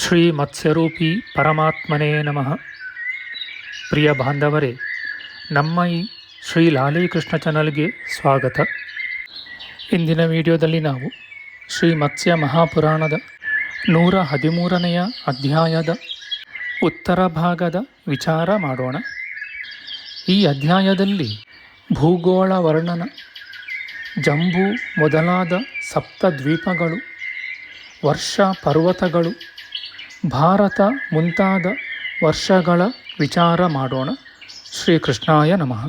ಶ್ರೀ ಮತ್ಸ್ಯರೂಪಿ ಪರಮಾತ್ಮನೇ ನಮಃ. ಪ್ರಿಯ ಬಾಂಧವರೇ, ನಮ್ಮ ಈ ಶ್ರೀ ಲಾಲೀಕೃಷ್ಣ ಚಾನಲ್ಗೆ ಸ್ವಾಗತ. ಇಂದಿನ ವಿಡಿಯೋದಲ್ಲಿ ನಾವು ಶ್ರೀ ಮತ್ಸ್ಯ ಮಹಾಪುರಾಣದ ನೂರ ಹದಿಮೂರನೆಯ ಅಧ್ಯಾಯದ ಉತ್ತರ ಭಾಗದ ವಿಚಾರ ಮಾಡೋಣ. ಈ ಅಧ್ಯಾಯದಲ್ಲಿ ಭೂಗೋಳ ವರ್ಣನ, ಜಂಬೂ ಮೊದಲಾದ ಸಪ್ತ ದ್ವೀಪಗಳು ವರ್ಷ ಪರ್ವತಗಳು ಭಾರತ ಮುಂತಾದ ವರ್ಷಗಳ ವಿಚಾರ ಮಾಡೋಣ. ಶ್ರೀಕೃಷ್ಣಾಯ ನಮಃ.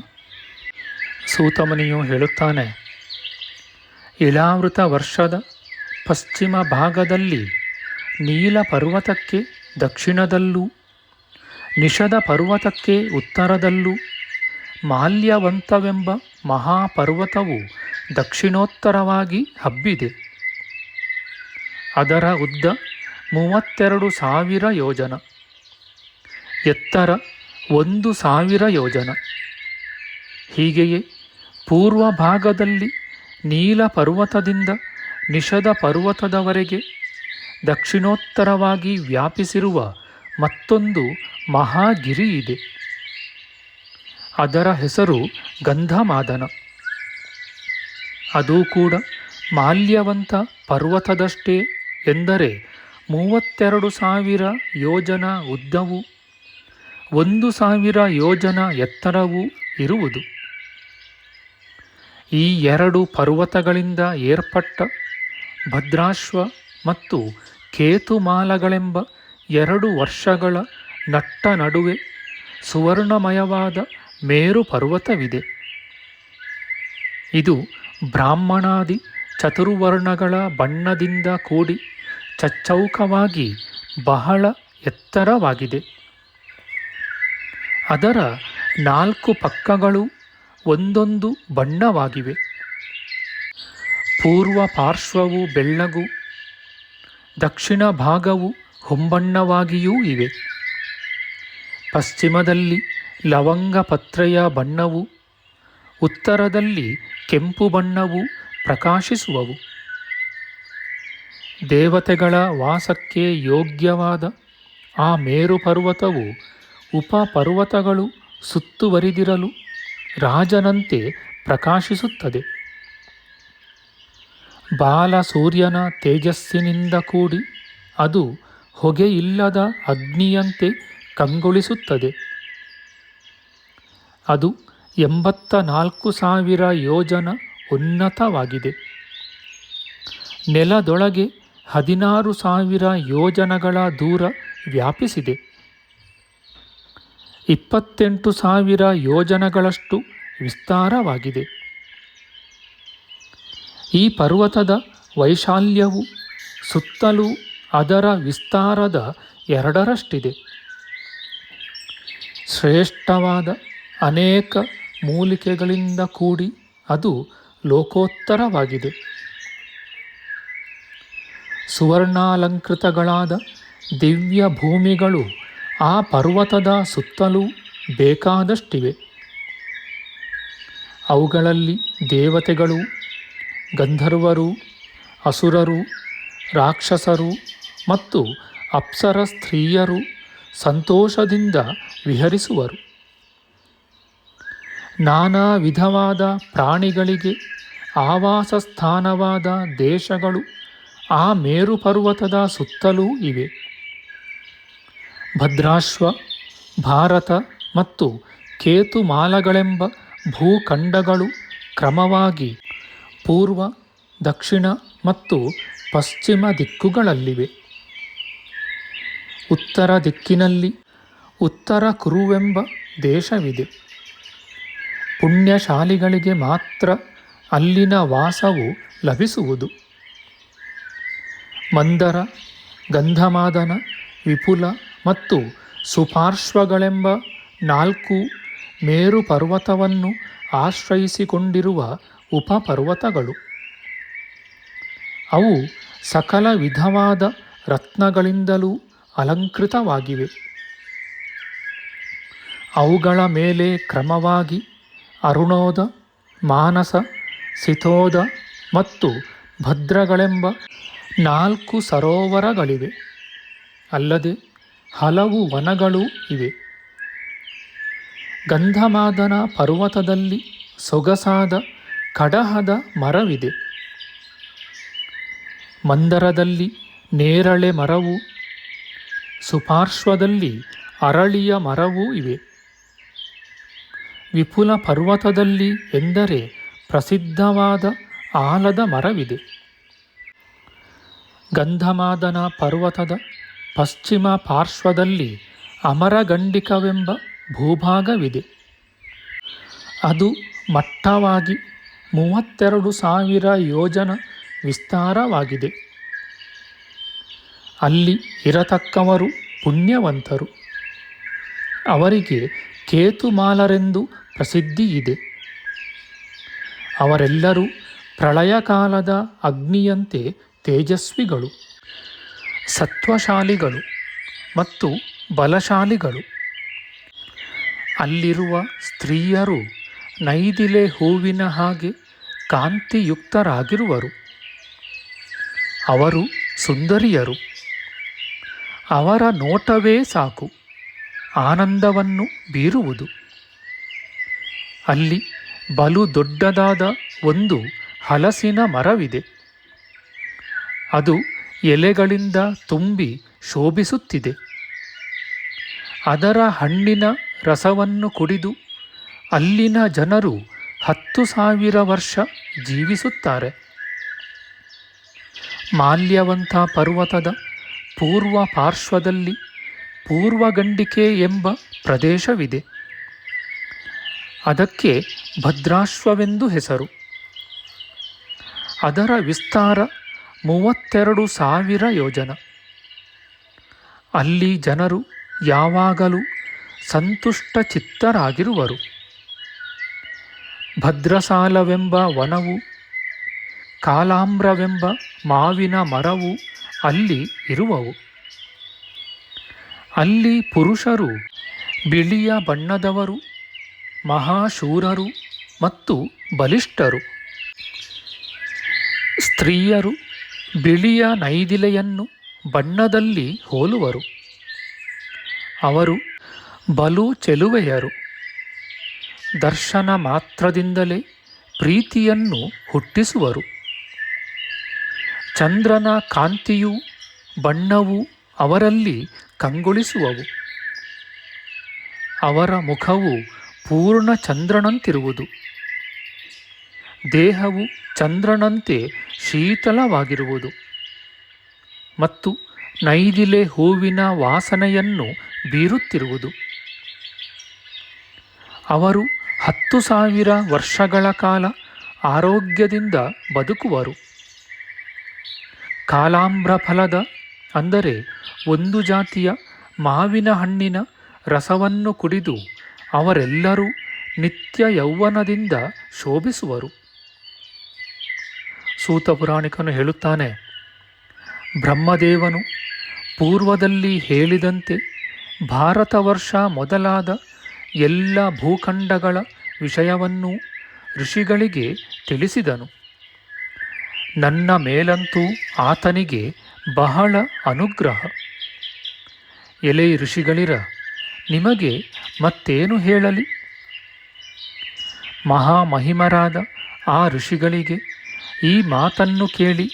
ಸೂತಮನಿಯು ಹೇಳುತ್ತಾನೆ ಇಳಾವೃತ ವರ್ಷದ ಪಶ್ಚಿಮ ಭಾಗದಲ್ಲಿ ನೀಲ ಪರ್ವತಕ್ಕೆ ದಕ್ಷಿಣದಲ್ಲೂ, ನಿಷದ ಪರ್ವತಕ್ಕೆ ಉತ್ತರದಲ್ಲೂ, ಮಾಲ್ಯವಂತವೆಂಬ ಮಹಾಪರ್ವತವು ದಕ್ಷಿಣೋತ್ತರವಾಗಿ ಹಬ್ಬಿದೆ. ಅದರ ಉದ್ದ ಮೂವತ್ತೆರಡು ಸಾವಿರ ಯೋಜನ. ಎತ್ತರ ಒಂದು ಸಾವಿರ ಯೋಜನ. ಹೀಗೆಯೇ ಪೂರ್ವ ಭಾಗದಲ್ಲಿ ನೀಲ ಪರ್ವತದಿಂದ ನಿಷದ ಪರ್ವತದವರೆಗೆ ದಕ್ಷಿಣೋತ್ತರವಾಗಿ ವ್ಯಾಪಿಸಿರುವ ಮತ್ತೊಂದು ಮಹಾಗಿರಿ ಇದೆ. ಅದರ ಹೆಸರು ಗಂಧಮಾದನ. ಅದು ಕೂಡ ಮಾಲ್ಯವಂತ ಪರ್ವತದಷ್ಟೇ ಎಂದರೆ ಮೂವತ್ತೆರಡು ಸಾವಿರ ಯೋಜನ ಉದ್ದವು, ಒಂದು ಸಾವಿರ ಯೋಜನ ಎತ್ತರವೂ ಇರುವುದು. ಈ ಎರಡು ಪರ್ವತಗಳಿಂದ ಏರ್ಪಟ್ಟ ಭದ್ರಾಶ್ವ ಮತ್ತು ಕೇತುಮಾಲಗಳೆಂಬ ಎರಡು ವರ್ಷಗಳ ನಟ್ಟ ನಡುವೆ ಸುವರ್ಣಮಯವಾದ ಮೇರು ಪರ್ವತವಿದೆ. ಇದು ಬ್ರಾಹ್ಮಣಾದಿ ಚತುರ್ವರ್ಣಗಳ ಬಣ್ಣದಿಂದ ಕೂಡಿ ಚಚ್ಚೌಕವಾಗಿ ಬಹಳ ಎತ್ತರವಾಗಿದೆ. ಅದರ ನಾಲ್ಕು ಪಕ್ಕಗಳು ಒಂದೊಂದು ಬಣ್ಣವಾಗಿವೆ. ಪೂರ್ವ ಪಾರ್ಶ್ವವು ಬೆಳ್ಳಗು, ದಕ್ಷಿಣ ಭಾಗವು ಹೊಂಬಣ್ಣವಾಗಿಯೂ ಇವೆ. ಪಶ್ಚಿಮದಲ್ಲಿ ಲವಂಗ ಪತ್ರೆಯ ಬಣ್ಣವು, ಉತ್ತರದಲ್ಲಿ ಕೆಂಪು ಬಣ್ಣವು ಪ್ರಕಾಶಿಸುವವು. ದೇವತೆಗಳ ವಾಸಕ್ಕೆ ಯೋಗ್ಯವಾದ ಆ ಮೇರು ಪರ್ವತವು ಉಪಪರ್ವತಗಳು ಸುತ್ತುವರಿದಿರಲು ರಾಜನಂತೆ ಪ್ರಕಾಶಿಸುತ್ತದೆ. ಬಾಲ ಸೂರ್ಯನ ತೇಜಸ್ಸಿನಿಂದ ಕೂಡಿ ಅದು ಹೊಗೆಯಿಲ್ಲದ ಅಗ್ನಿಯಂತೆ ಕಂಗೊಳಿಸುತ್ತದೆ. ಅದು ಎಂಬತ್ತ ನಾಲ್ಕು ಸಾವಿರ ಯೋಜನ ಉನ್ನತವಾಗಿದೆ. ನೆಲದೊಳಗೆ ಹದಿನಾರು ಸಾವಿರ ಯೋಜನಗಳ ದೂರ ವ್ಯಾಪಿಸಿದೆ. ಇಪ್ಪತ್ತೆಂಟು ಸಾವಿರ ಯೋಜನಗಳಷ್ಟು ವಿಸ್ತಾರವಾಗಿದೆ. ಈ ಪರ್ವತದ ವೈಶಾಲ್ಯವು ಸುತ್ತಲೂ ಅದರ ವಿಸ್ತಾರದ ಎರಡರಷ್ಟಿದೆ. ಶ್ರೇಷ್ಠವಾದ ಅನೇಕ ಮೂಲಿಕೆಗಳಿಂದ ಕೂಡಿ ಅದು ಲೋಕೋತ್ತರವಾಗಿದೆ. ಸುವರ್ಣಾಲಂಕೃತಗಳಾದ ದಿವ್ಯ ಭೂಮಿಗಳು ಆ ಪರ್ವತದ ಸುತ್ತಲೂ ಬೇಕಾದಷ್ಟಿವೆ. ಅವುಗಳಲ್ಲಿ ದೇವತೆಗಳು, ಗಂಧರ್ವರು, ಅಸುರರು, ರಾಕ್ಷಸರು ಮತ್ತು ಅಪ್ಸರ ಸ್ತ್ರೀಯರು ಸಂತೋಷದಿಂದ ವಿಹರಿಸುವರು. ನಾನಾ ವಿಧವಾದ ಪ್ರಾಣಿಗಳಿಗೆ ಆವಾಸ ಸ್ಥಾನವಾದ ದೇಶಗಳು ಆ ಮೇರು ಪರ್ವತದ ಸುತ್ತಲೂ ಇವೆ. ಭದ್ರಾಶ್ವ, ಭಾರತ ಮತ್ತು ಕೇತುಮಾಲಗಳೆಂಬ ಭೂಖಂಡಗಳು ಕ್ರಮವಾಗಿ ಪೂರ್ವ, ದಕ್ಷಿಣ ಮತ್ತು ಪಶ್ಚಿಮ ದಿಕ್ಕುಗಳಲ್ಲಿವೆ. ಉತ್ತರ ದಿಕ್ಕಿನಲ್ಲಿ ಉತ್ತರ ಕುರುವೆಂಬ ದೇಶವಿದೆ. ಪುಣ್ಯಶಾಲಿಗಳಿಗೆ ಮಾತ್ರ ಅಲ್ಲಿನ ವಾಸವು ಲಭಿಸುವುದು. ಮಂದರ, ಗಂಧಮಾದನ, ವಿಪುಲ ಮತ್ತು ಸುಪಾರ್ಶ್ವಗಳೆಂಬ ನಾಲ್ಕು ಮೇರು ಪರ್ವತವನ್ನು ಆಶ್ರಯಿಸಿಕೊಂಡಿರುವ ಉಪಪರ್ವತಗಳು. ಅವು ಸಕಲ ವಿಧವಾದ ರತ್ನಗಳಿಂದಲೂ ಅಲಂಕೃತವಾಗಿವೆ. ಅವುಗಳ ಮೇಲೆ ಕ್ರಮವಾಗಿ ಅರುಣೋದ, ಮಾನಸ, ಸಿಥೋದ ಮತ್ತು ಭದ್ರಗಳೆಂಬ ನಾಲ್ಕು ಸರೋವರಗಳಿವೆ. ಅಲ್ಲದೆ ಹಲವು ವನಗಳೂ ಇವೆ. ಗಂಧಮಾದನ ಪರ್ವತದಲ್ಲಿ ಸೊಗಸಾದ ಕಡಹದ ಮರವಿದೆ. ಮಂದರದಲ್ಲಿ ನೇರಳೆ ಮರವು, ಸುಪಾರ್ಶ್ವದಲ್ಲಿ ಅರಳಿಯ ಮರವೂ ಇವೆ. ವಿಪುಲ ಪರ್ವತದಲ್ಲಿ ಎಂದರೆ ಪ್ರಸಿದ್ಧವಾದ ಆಲದ ಮರವಿದೆ. ಗಂಧಮಾದನ ಪರ್ವತದ ಪಶ್ಚಿಮ ಪಾರ್ಶ್ವದಲ್ಲಿ ಅಮರಗಂಡಿಕವೆಂಬ ಭೂಭಾಗವಿದೆ. ಅದು ಮಟ್ಟವಾಗಿ ಮೂವತ್ತೆರಡು ಸಾವಿರ ಯೋಜನ ವಿಸ್ತಾರವಾಗಿದೆ. ಅಲ್ಲಿ ಇರತಕ್ಕವರು ಪುಣ್ಯವಂತರು. ಅವರಿಗೆ ಕೇತುಮಾಲರೆಂದು ಪ್ರಸಿದ್ಧಿ ಇದೆ. ಅವರೆಲ್ಲರೂ ಪ್ರಳಯ ಕಾಲದ ಅಗ್ನಿಯಂತೆ ತೇಜಸ್ವಿಗಳು, ಸತ್ವಶಾಲಿಗಳು ಮತ್ತು ಬಲಶಾಲಿಗಳು. ಅಲ್ಲಿರುವ ಸ್ತ್ರೀಯರು ನೈದಿಲೆ ಹೂವಿನ ಹಾಗೆ ಕಾಂತಿಯುಕ್ತರಾಗಿರುವರು. ಅವರು ಸುಂದರಿಯರು. ಅವರ ನೋಟವೇ ಸಾಕು, ಆನಂದವನ್ನು ಬೀರುವುದು. ಅಲ್ಲಿ ಬಲು ದೊಡ್ಡದಾದ ಒಂದು ಹಲಸಿನ ಮರವಿದೆ. ಅದು ಎಲೆಗಳಿಂದ ತುಂಬಿ ಶೋಭಿಸುತ್ತಿದೆ. ಅದರ ಹಣ್ಣಿನ ರಸವನ್ನು ಕುಡಿದು ಅಲ್ಲಿನ ಜನರು ಹತ್ತು ಸಾವಿರ ವರ್ಷ ಜೀವಿಸುತ್ತಾರೆ. ಮಾಲ್ಯವಂತ ಪರ್ವತದ ಪೂರ್ವ ಪಾರ್ಶ್ವದಲ್ಲಿ ಪೂರ್ವಗಂಡಿಕೆ ಎಂಬ ಪ್ರದೇಶವಿದೆ. ಅದಕ್ಕೆ ಭದ್ರಾಶ್ವವೆಂದು ಹೆಸರು. ಅದರ ವಿಸ್ತಾರ ಮೂವತ್ತೆರಡು ಸಾವಿರ ಯೋಜನ. ಅಲ್ಲಿ ಜನರು ಯಾವಾಗಲೂ ಸಂತುಷ್ಟ ಚಿತ್ತರಾಗಿರುವರು ಭದ್ರಸಾಲವೆಂಬ ವನವು, ಕಾಲಾಮ್ರವೆಂಬ ಮಾವಿನ ಮರವು ಅಲ್ಲಿ ಇರುವವು. ಅಲ್ಲಿ ಪುರುಷರು, ಬಿಳಿಯ ಬಣ್ಣದವರು, ಮಹಾಶೂರರು ಮತ್ತು ಬಲಿಷ್ಠರು. ಸ್ತ್ರೀಯರು ಬಿಳಿಯ ನೈದಿಲೆಯನ್ನು ಬಣ್ಣದಲ್ಲಿ ಹೋಲುವರು. ಅವರು ಬಲು ಚೆಲುವೆಯರು. ದರ್ಶನ ಮಾತ್ರದಿಂದಲೇ ಪ್ರೀತಿಯನ್ನು ಹುಟ್ಟಿಸುವರು. ಚಂದ್ರನ ಕಾಂತಿಯು ಬಣ್ಣವು ಅವರಲ್ಲಿ ಕಂಗೊಳಿಸುವವು. ಅವರ ಮುಖವು ಪೂರ್ಣ ಚಂದ್ರನಂತಿರುವುದು. ದೇಹವು ಚಂದ್ರನಂತೆ ಶೀತಲವಾಗಿರುವುದು. ಮತ್ತು ನೈದಿಲೆ ಹೂವಿನ ವಾಸನೆಯನ್ನು ಬೀರುತ್ತಿರುವುದು. ಅವರು ಹತ್ತು ಸಾವಿರ ವರ್ಷಗಳ ಕಾಲ ಆರೋಗ್ಯದಿಂದ ಬದುಕುವರು. ಕಾಲಾಂಬ್ರ ಫಲದ, ಅಂದರೆ ಒಂದು ಜಾತಿಯ ಮಾವಿನ ಹಣ್ಣಿನ ರಸವನ್ನು ಕುಡಿದು ಅವರೆಲ್ಲರೂ ನಿತ್ಯ ಯೌವನದಿಂದ ಶೋಭಿಸುವರು. ಸೂತ ಪುರಾಣಿಕನು ಹೇಳುತ್ತಾನೆ, ಬ್ರಹ್ಮದೇವನು ಪೂರ್ವದಲ್ಲಿ ಹೇಳಿದಂತೆ ಭಾರತ ವರ್ಷ ಮೊದಲಾದ ಎಲ್ಲ ಭೂಖಂಡಗಳ ವಿಷಯವನ್ನು ಋಷಿಗಳಿಗೆ ತಿಳಿಸಿದನು. ನನ್ನ ಮೇಲಂತೂ ಆತನಿಗೆ ಬಹಳ ಅನುಗ್ರಹ. ಎಲೆ ಋಷಿಗಳಿರ, ನಿಮಗೆ ಮತ್ತೇನು ಹೇಳಲಿ? ಮಹಾಮಹಿಮರಾದ ಆ ಋಷಿಗಳಿಗೆ ಈ ಮಾತನ್ನು ಕೇಳಿ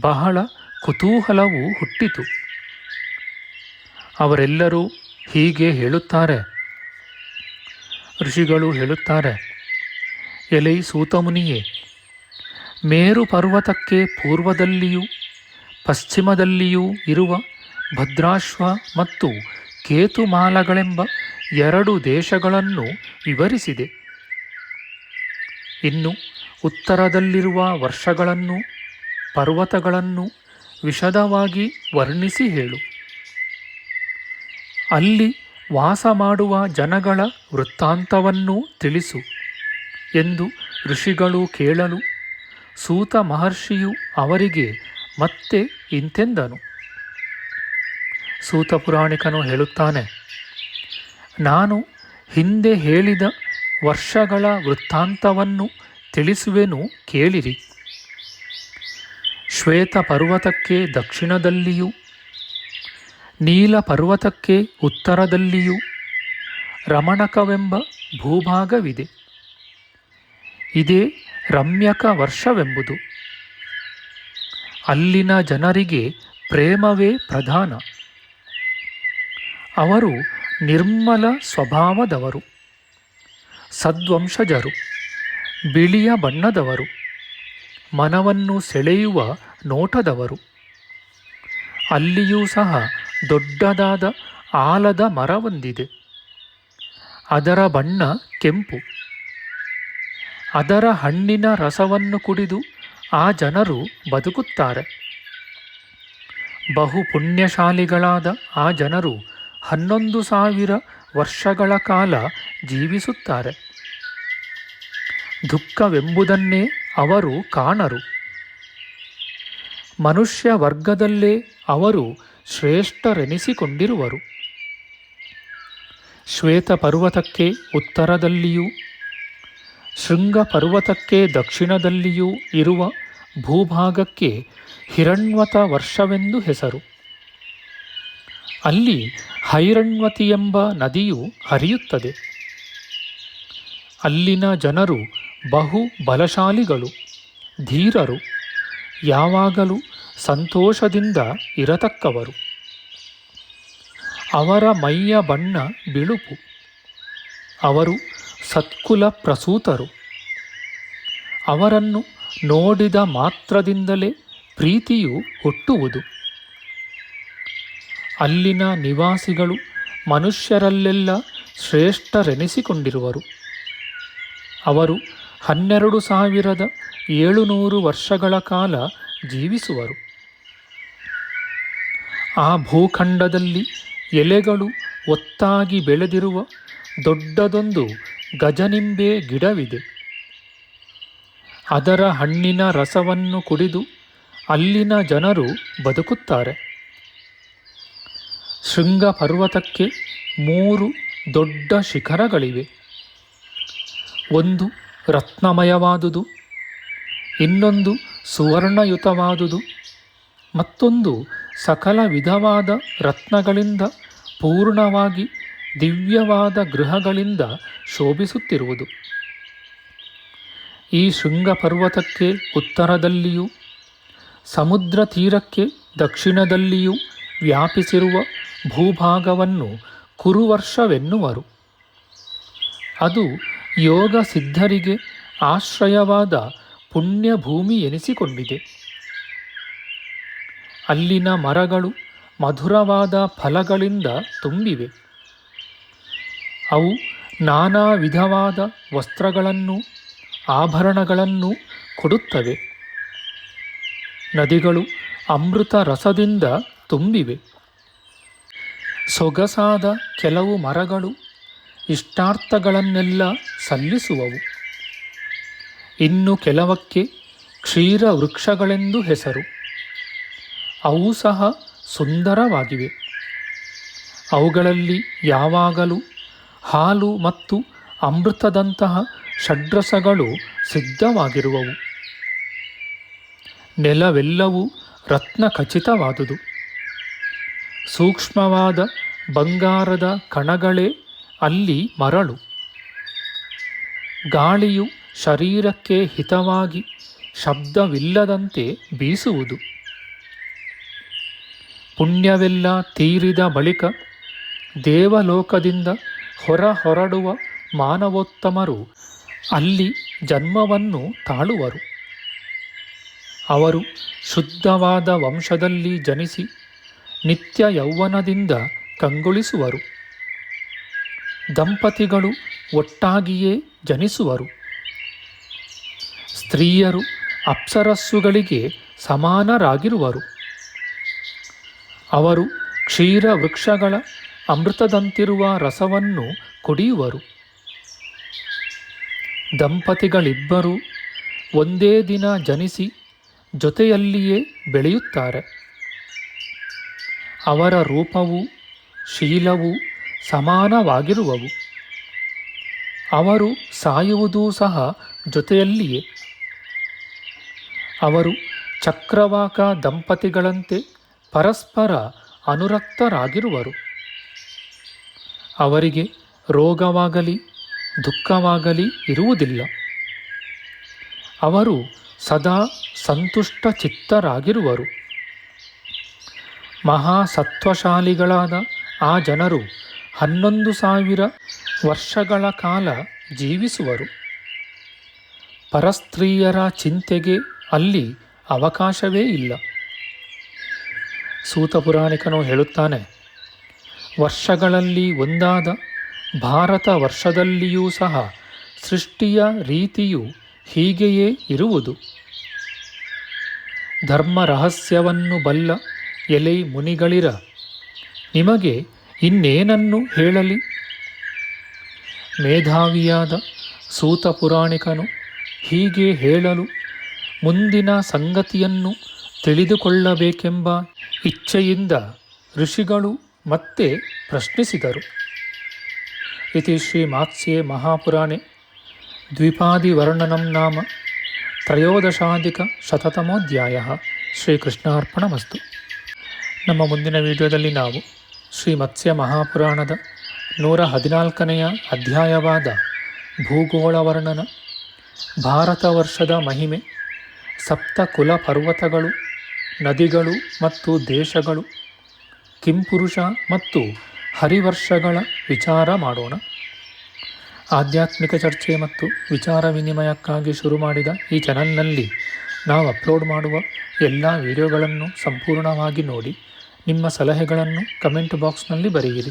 ಬಹಳ ಕುತೂಹಲವು ಹುಟ್ಟಿತು. ಅವರೆಲ್ಲರೂ ಹೀಗೆ ಹೇಳುತ್ತಾರೆ. ಋಷಿಗಳು ಹೇಳುತ್ತಾರೆ, ಎಲೈ ಸೂತಮುನಿಯೇ, ಮೇರು ಪರ್ವತಕ್ಕೆ ಪೂರ್ವದಲ್ಲಿಯೂ ಪಶ್ಚಿಮದಲ್ಲಿಯೂ ಇರುವ ಭದ್ರಾಶ್ವ ಮತ್ತು ಕೇತುಮಾಲಗಳೆಂಬ ಎರಡು ದೇಶಗಳನ್ನು ವಿವರಿಸಿದೆ. ಇನ್ನು ಉತ್ತರದಲ್ಲಿರುವ ವರ್ಷಗಳನ್ನು, ಪರ್ವತಗಳನ್ನು ವಿಶದವಾಗಿ ವರ್ಣಿಸಿ ಹೇಳು. ಅಲ್ಲಿ ವಾಸ ಮಾಡುವ ಜನಗಳ ವೃತ್ತಾಂತವನ್ನೂ ತಿಳಿಸು ಎಂದು ಋಷಿಗಳು ಕೇಳಲು ಸೂತ ಮಹರ್ಷಿಯು ಅವರಿಗೆ ಮತ್ತೆ ಇಂತೆಂದನು. ಸೂತ ಪುರಾಣಿಕನು ಹೇಳುತ್ತಾನೆ, ನಾನು ಹಿಂದೆ ಹೇಳಿದ ವರ್ಷಗಳ ವೃತ್ತಾಂತವನ್ನು ತಿಳಿಸುವೆನು ಕೇಳಿರಿ. ಶ್ವೇತ ಪರ್ವತಕ್ಕೆ ದಕ್ಷಿಣದಲ್ಲಿಯೂ ನೀಲ ಪರ್ವತಕ್ಕೆ ಉತ್ತರದಲ್ಲಿಯೂ ರಮಣಕವೆಂಬ ಭೂಭಾಗವಿದೆ. ಇದೇ ರಮ್ಯಕ ವರ್ಷವೆಂಬುದು. ಅಲ್ಲಿನ ಜನರಿಗೆ ಪ್ರೇಮವೇ ಪ್ರಧಾನ. ಅವರು ನಿರ್ಮಲ ಸ್ವಭಾವದವರು, ಸದ್ವಂಶಜರು. ಬಿಳಿಯ ಬಣ್ಣದವರು, ಮನವನ್ನು ಸೆಳೆಯುವ ನೋಟದವರು. ಅಲ್ಲಿಯೂ ಸಹ ದೊಡ್ಡದಾದ ಆಲದ ಮರವೊಂದಿದೆ. ಅದರ ಬಣ್ಣ ಕೆಂಪು. ಅದರ ಹಣ್ಣಿನ ರಸವನ್ನು ಕುಡಿದು ಆ ಜನರು ಬದುಕುತ್ತಾರೆ. ಬಹು ಪುಣ್ಯಶಾಲಿಗಳಾದ ಆ ಜನರು ಹನ್ನೊಂದು ಸಾವಿರ ವರ್ಷಗಳ ಕಾಲ ಜೀವಿಸುತ್ತಾರೆ. ದುಃಖವೆಂಬುದನ್ನೇ ಅವರು ಕಾಣರು. ಮನುಷ್ಯ ವರ್ಗದಲ್ಲೇ ಅವರು ಶ್ರೇಷ್ಠರೆನಿಸಿಕೊಂಡಿರುವರು. ಶ್ವೇತ ಪರ್ವತಕ್ಕೆ ಉತ್ತರದಲ್ಲಿಯೂ ಶೃಂಗ ಪರ್ವತಕ್ಕೆ ದಕ್ಷಿಣದಲ್ಲಿಯೂ ಇರುವ ಭೂಭಾಗಕ್ಕೆ ಹಿರಣ್ವತ ವರ್ಷವೆಂದು ಹೆಸರು. ಅಲ್ಲಿ ಹೈರಣ್ವತಿ ಎಂಬ ನದಿಯು ಹರಿಯುತ್ತದೆ. ಅಲ್ಲಿನ ಜನರು ಬಹು ಬಲಶಾಲಿಗಳು, ಧೀರರು, ಯಾವಾಗಲೂ ಸಂತೋಷದಿಂದ ಇರತಕ್ಕವರು. ಅವರ ಮೈಯ ಬಣ್ಣ ಬಿಳುಪು. ಅವರು ಸತ್ಕುಲ ಪ್ರಸೂತರು. ಅವರನ್ನು ನೋಡಿದ ಮಾತ್ರದಿಂದಲೇ ಪ್ರೀತಿಯು ಹುಟ್ಟುವುದು. ಅಲ್ಲಿನ ನಿವಾಸಿಗಳು ಮನುಷ್ಯರಲ್ಲೆಲ್ಲ ಶ್ರೇಷ್ಠರೆನಿಸಿಕೊಂಡಿರುವರು. ಅವರು ಹನ್ನೆರಡು ಸಾವಿರದ ಏಳುನೂರು ವರ್ಷಗಳ ಕಾಲ ಜೀವಿಸುವರು. ಆ ಭೂಖಂಡದಲ್ಲಿ ಎಲೆಗಳು ಒತ್ತಾಗಿ ಬೆಳೆದಿರುವ ದೊಡ್ಡದೊಂದು ಗಜನಿಂಬೆ ಗಿಡವಿದೆ. ಅದರ ಹಣ್ಣಿನ ರಸವನ್ನು ಕುಡಿದು ಅಲ್ಲಿನ ಜನರು ಬದುಕುತ್ತಾರೆ. ಶೃಂಗ ಪರ್ವತಕ್ಕೆ ಮೂರು ದೊಡ್ಡ ಶಿಖರಗಳಿವೆ. ಒಂದು ರತ್ನಮಯವಾದುದು. ಇನ್ನೊಂದು ಸುವರ್ಣಯುತವಾದುದು. ಮತ್ತೊಂದು ಸಕಲ ವಿಧವಾದ ರತ್ನಗಳಿಂದ ಪೂರ್ಣವಾಗಿ ದಿವ್ಯವಾದ ಗೃಹಗಳಿಂದ ಶೋಭಿಸುತ್ತಿರುವುದು. ಈ ಶೃಂಗ ಪರ್ವತಕ್ಕೆ ಉತ್ತರದಲ್ಲಿಯೂ ಸಮುದ್ರ ತೀರಕ್ಕೆ ದಕ್ಷಿಣದಲ್ಲಿಯೂ ವ್ಯಾಪಿಸಿರುವ ಭೂಭಾಗವನ್ನು ಕುರುವರ್ಷವೆನ್ನುವರು. ಅದು ಯೋಗ ಸಿದ್ಧರಿಗೆ ಆಶ್ರಯವಾದ ಪುಣ್ಯ ಭೂಮಿ ಎನಿಸಿಕೊಂಡಿದೆ. ಅಲ್ಲಿನ ಮರಗಳು ಮಧುರವಾದ ಫಲಗಳಿಂದ ತುಂಬಿವೆ. ಅವು ನಾನಾ ವಿಧವಾದ ವಸ್ತ್ರಗಳನ್ನು, ಆಭರಣಗಳನ್ನು ಕೊಡುತ್ತವೆ. ನದಿಗಳು ಅಮೃತ ರಸದಿಂದ ತುಂಬಿವೆ. ಸೊಗಸಾದ ಕೆಲವು ಮರಗಳು ಇಷ್ಟಾರ್ಥಗಳನ್ನೆಲ್ಲ ಸಲ್ಲಿಸುವವು. ಇನ್ನು ಕೆಲವಕ್ಕೆ ಕ್ಷೀರ ವೃಕ್ಷಗಳೆಂದು ಹೆಸರು. ಅವು ಸಹ ಸುಂದರವಾಗಿವೆ. ಅವುಗಳಲ್ಲಿ ಯಾವಾಗಲೂ ಹಾಲು ಮತ್ತು ಅಮೃತದಂತಹ ಷಡ್ರಸಗಳು ಸಿದ್ಧವಾಗಿರುವವು. ನೆಲವೆಲ್ಲವೂ ರತ್ನ ಖಚಿತವಾದುದು ಸೂಕ್ಷ್ಮವಾದ ಬಂಗಾರದ ಕಣಗಳೇ ಅಲ್ಲಿ ಮರಳು. ಗಾಳಿಯು ಶರೀರಕ್ಕೆ ಹಿತವಾಗಿ ಶಬ್ದವಿಲ್ಲದಂತೆ ಬೀಸುವುದು. ಪುಣ್ಯವೆಲ್ಲ ತೀರಿದ ಬಳಿಕ ದೇವಲೋಕದಿಂದ ಹೊರ ಹೊರಡುವ ಮಾನವೋತ್ತಮರು ಅಲ್ಲಿ ಜನ್ಮವನ್ನು ತಾಳುವರು. ಅವರು ಶುದ್ಧವಾದ ವಂಶದಲ್ಲಿ ಜನಿಸಿ ನಿತ್ಯ ಯೌವನದಿಂದ ಕಂಗೊಳಿಸುವರು. ದಂಪತಿಗಳು ಒಟ್ಟಾಗಿಯೇ ಜನಿಸುವರು. ಸ್ತ್ರೀಯರು ಅಪ್ಸರಸ್ಸುಗಳಿಗೆ ಸಮಾನರಾಗಿರುವರು. ಅವರು ಕ್ಷೀರ ವೃಕ್ಷಗಳ ಅಮೃತದಂತಿರುವ ರಸವನ್ನು ಕುಡಿಯುವರು. ದಂಪತಿಗಳಿಬ್ಬರು ಒಂದೇ ದಿನ ಜನಿಸಿ ಜೊತೆಯಲ್ಲಿಯೇ ಬೆಳೆಯುತ್ತಾರೆ. ಅವರ ರೂಪವು ಶೀಲವು ಸಮಾನವಾಗಿರುವವು. ಅವರು ಸಾಯುವುದೂ ಸಹ ಜೊತೆಯಲ್ಲಿಯೇ. ಅವರು ಚಕ್ರವಾಕ ದಂಪತಿಗಳಂತೆ ಪರಸ್ಪರ ಅನುರಕ್ತರಾಗಿರುವರು. ಅವರಿಗೆ ರೋಗವಾಗಲಿ, ದುಃಖವಾಗಲಿ ಇರುವುದಿಲ್ಲ. ಅವರು ಸದಾ ಸಂತುಷ್ಟ ಚಿತ್ತರಾಗಿರುವರು ಮಹಾಸತ್ವಶಾಲಿಗಳಾದ ಆ ಜನರು ಹನ್ನೊಂದು ಸಾವಿರ ವರ್ಷಗಳ ಕಾಲ ಜೀವಿಸುವರು. ಪರಸ್ತ್ರೀಯರ ಚಿಂತೆಗೆ ಅಲ್ಲಿ ಅವಕಾಶವೇ ಇಲ್ಲ. ಸೂತ ಪುರಾಣಿಕನು ಹೇಳುತ್ತಾನೆ, ವರ್ಷಗಳಲ್ಲಿ ಒಂದಾದ ಭಾರತ ವರ್ಷದಲ್ಲಿಯೂ ಸಹ ಸೃಷ್ಟಿಯ ರೀತಿಯು ಹೀಗೆಯೇ ಇರುವುದು. ಧರ್ಮ ರಹಸ್ಯವನ್ನು ಬಲ್ಲ ಎಲೆ ಮುನಿಗಳಿರ, ನಿಮಗೆ ಇನ್ನೇನನ್ನು ಹೇಳಲಿ? ಮೇಧಾವಿಯಾದ ಸೂತ ಪುರಾಣಿಕನು ಹೀಗೆ ಹೇಳಲು ಮುಂದಿನ ಸಂಗತಿಯನ್ನು ತಿಳಿದುಕೊಳ್ಳಬೇಕೆಂಬ ಇಚ್ಛೆಯಿಂದ ಋಷಿಗಳು ಮತ್ತೆ ಪ್ರಶ್ನಿಸಿದರು. ಇತಿ ಶ್ರೀ ಮಾತ್ಸ್ಯೆ ಮಹಾಪುರಾಣೆ ದ್ವಿಪಾದಿವರ್ಣನಂ ನಾಮ ತ್ರಯೋದಶಾಧಿಕ ಶತತಮೋಧ್ಯಾಯ. ಶ್ರೀಕೃಷ್ಣಾರ್ಪಣಮಸ್ತು. ನಮ್ಮ ಮುಂದಿನ ವಿಡಿಯೋದಲ್ಲಿ ನಾವು ಶ್ರೀ ಮತ್ಸ್ಯ ಮಹಾಪುರಾಣದ ನೂರ ಹದಿನಾಲ್ಕನೆಯ ಅಧ್ಯಾಯವಾದ ಭೂಗೋಳ ವರ್ಣನ ಭಾರತ ವರ್ಷದ ಮಹಿಮೆ ಸಪ್ತ ಕುಲ ಪರ್ವತಗಳು ನದಿಗಳು ಮತ್ತು ದೇಶಗಳು, ಕಿಂಪುರುಷ ಮತ್ತು ಹರಿವರ್ಷಗಳ ವಿಚಾರ ಮಾಡೋಣ. ಆಧ್ಯಾತ್ಮಿಕ ಚರ್ಚೆ ಮತ್ತು ವಿಚಾರ ವಿನಿಮಯಕ್ಕಾಗಿ ಶುರು ಮಾಡಿದ ಈ ಚಾನಲ್ನಲ್ಲಿ ನಾವು ಅಪ್ಲೋಡ್ ಮಾಡುವ ಎಲ್ಲ ವಿಡಿಯೋಗಳನ್ನು ಸಂಪೂರ್ಣವಾಗಿ ನೋಡಿ. ನಿಮ್ಮ ಸಲಹೆಗಳನ್ನು ಕಮೆಂಟ್ ಬಾಕ್ಸ್ನಲ್ಲಿ ಬರೆಯಿರಿ.